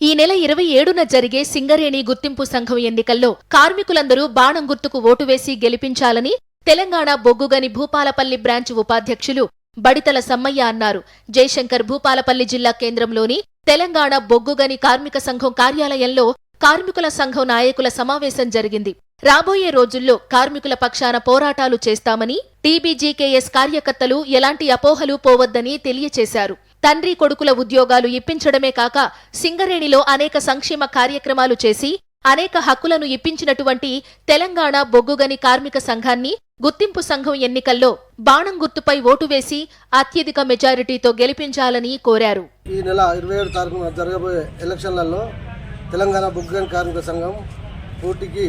ఈ నెల ఇరవై ఏడున జరిగే సింగరేణి గుర్తింపు సంఘం ఎన్నికల్లో కార్మికులందరూ బాణం గుర్తుకు ఓటు వేసి గెలిపించాలని తెలంగాణ బొగ్గుగని భూపాలపల్లి బ్రాంచ్ ఉపాధ్యక్షులు బడితల సమ్మయ్య అన్నారు. జయశంకర్ భూపాలపల్లి జిల్లా కేంద్రంలోని తెలంగాణ బొగ్గుగని కార్మిక సంఘం కార్యాలయంలో కార్మికుల సంఘం నాయకుల సమావేశం జరిగింది. రాబోయే రోజుల్లో కార్మికుల పక్షాన పోరాటాలు చేస్తామని టీబీజీకేఎస్ కార్యకర్తలు ఎలాంటి అపోహలు పోవద్దని తెలియచేశారు. తండ్రి కొడుకుల ఉద్యోగాలు ఇప్పించడమే కాక సింగరేణిలో అనేక సంక్షేమ కార్యక్రమాలు చేసి అనేక హక్కులను ఇప్పించినటువంటి తెలంగాణ బొగ్గుగని కార్మిక సంఘాన్ని గుర్తింపు సంఘం ఎన్నికల్లో బాణం గుర్తుపై ఓటు వేసి అత్యధిక మెజారిటీతో గెలిపించాలని కోరారు. ఈ నెల ఇరవై ఏడు తారీఖున జరగబోయే ఎలక్షన్లలో తెలంగాణ బొగ్గుగని కార్మిక సంఘం పోటీకి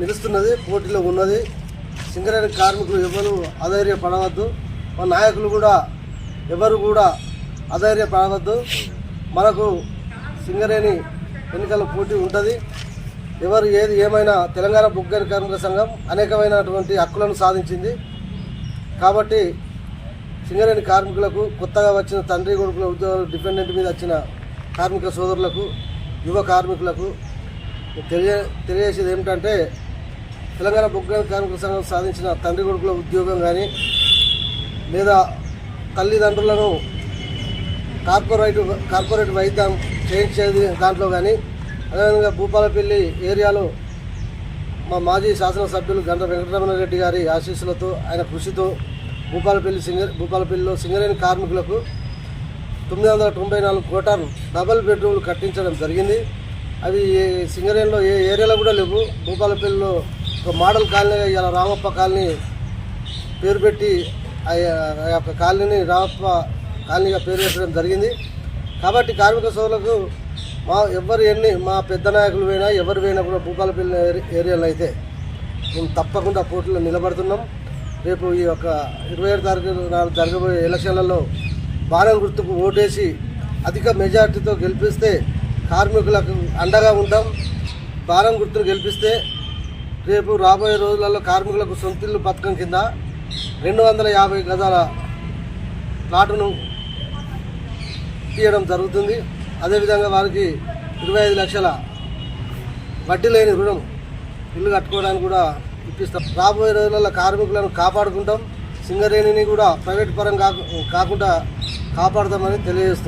నిలుస్తున్నది పోటీలో ఉన్నది. సింగరేణి కార్మికులు ఎవరు అధైర్యపడవద్దు. మా నాయకులు కూడా ఎవరు కూడా అధైర్యపడవద్దు. మనకు సింగరేణి ఎన్నికల పోటీ ఉంటుంది. ఎవరు ఏది ఏమైనా తెలంగాణ బుగ్గరి కార్మిక సంఘం అనేకమైనటువంటి హక్కులను సాధించింది. కాబట్టి సింగరేణి కార్మికులకు కొత్తగా వచ్చిన తండ్రి కొడుకుల ఉద్యోగాలు డిపెండెంట్ మీద వచ్చిన కార్మిక సోదరులకు యువ కార్మికులకు తెలియ తెలియజేసేది ఏమిటంటే తెలంగాణ బొగ్గ కార్మిక సంఘం సాధించిన తండ్రి కొడుకుల ఉద్యోగం కానీ లేదా తల్లిదండ్రులను కార్పొరేట్ కార్పొరేట్ వైద్యం చేయించేది దాంట్లో కానీ అదేవిధంగా భూపాలపల్లి ఏరియాలో మా మాజీ శాసనసభ్యులు గంట వెంకటరమణారెడ్డి గారి ఆశీస్సులతో ఆయన కృషితో భూపాలపల్లి సింగర్ భూపాలపల్లిలో సింగరేణి కార్మికులకు తొమ్మిది వందల తొంభై నాలుగు కోటాలు డబల్ బెడ్రూమ్లు కట్టించడం జరిగింది. అవి సింగరేణిలో ఏ ఏరియాలో కూడా లేవు. భూపాలపల్లిలో ఒక మోడల్ కాలనీ ఇలా రామప్ప కాలనీ పేరు పెట్టి ఆ ఆ యొక్క కాలనీని రాప కాలనీగా పేరు పెట్టడం జరిగింది. కాబట్టి కార్మిక సోదరులకు మా ఎవరు ఎన్ని మా పెద్ద నాయకులు పోయినా ఎవరు పోయినా కూడా భూపాలపల్లి ఏరి- ఏరియాలో అయితే మేము తప్పకుండా పోటీలో నిలబడుతున్నాం. రేపు ఈ యొక్క ఇరవై ఏడు తారీఖు నాడు జరగబోయే ఎలక్షన్లలో బాణం గుర్తుకు ఓటేసి అధిక మెజార్టీతో గెలిపిస్తే కార్మికులకు అండగా ఉంటాం. బాణం గుర్తును గెలిపిస్తే రేపు రాబోయే రోజులలో కార్మికులకు సొంతిల్లు పథకం కింద రెండు వందల యాభై గజాల ప్లాటును తీయడం జరుగుతుంది. అదేవిధంగా వారికి ఇరవై ఐదు లక్షల వడ్డీ లేని రుణం ఇల్లు కట్టుకోవడానికి కూడా ఇప్పిస్తాం. రాబోయే రోజులలో కార్మికులను కాపాడుకుంటాం. సింగరేణిని కూడా ప్రైవేట్ పరం కాకుండా కాపాడుతామని తెలియజేస్తుంది